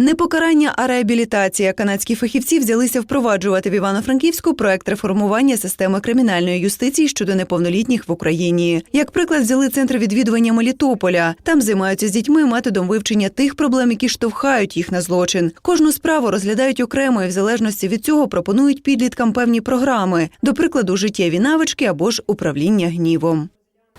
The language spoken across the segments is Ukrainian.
Не покарання, а реабілітація. Канадські фахівці взялися впроваджувати в Івано-Франківську проект реформування системи кримінальної юстиції щодо неповнолітніх в Україні. Як приклад, взяли центр відвідування Мелітополя. Там займаються з дітьми методом вивчення тих проблем, які штовхають їх на злочин. Кожну справу розглядають окремо і в залежності від цього пропонують підліткам певні програми, до прикладу, життєві навички або ж управління гнівом.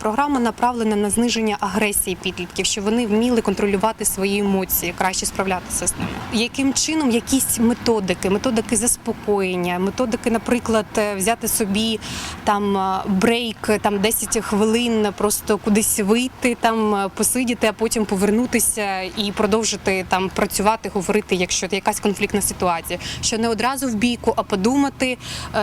Програма направлена на зниження агресії підлітків, щоб вони вміли контролювати свої емоції, краще справлятися з ними. Яким чином якісь методики, методики заспокоєння, методики, наприклад, е, взяти собі там е, брейк, там 10 хвилин, просто кудись вийти, там е, посидіти, а потім повернутися і продовжити там працювати, говорити, якщо якась конфліктна ситуація, що не одразу в бійку, а подумати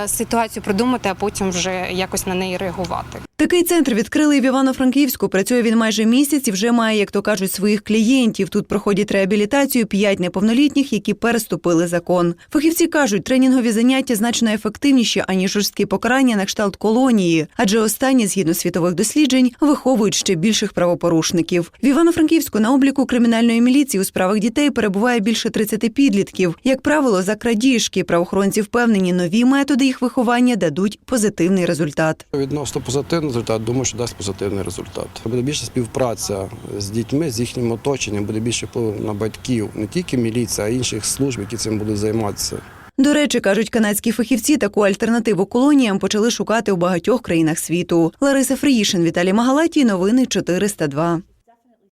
ситуацію, продумати, а потім вже якось на неї реагувати. Такий центр відкрили в Івано-Франківську. Працює він майже місяць і вже має, як то кажуть, своїх клієнтів. Тут проходять реабілітацію п'ять неповнолітніх, які переступили закон. Фахівці кажуть, тренінгові заняття значно ефективніші аніж жорсткі покарання на кшталт колонії, адже останні, згідно світових досліджень, виховують ще більших правопорушників. В Івано-Франківську на обліку кримінальної міліції у справах дітей перебуває більше 30 підлітків. Як правило, за крадіжки правоохоронці впевнені, нові методи їх виховання дадуть позитивний результат. Відносно позитивний результат, думаю, що дасть позитивний результат. Буде більше співпраця з дітьми, з їхнім оточенням, буде більше впливу на батьків, не тільки міліція, а й інших служб, які цим будуть займатися. До речі, кажуть канадські фахівці, таку альтернативу колоніям почали шукати у багатьох країнах світу. Лариса Фріїшин, Віталій Магалатій. Новини 402.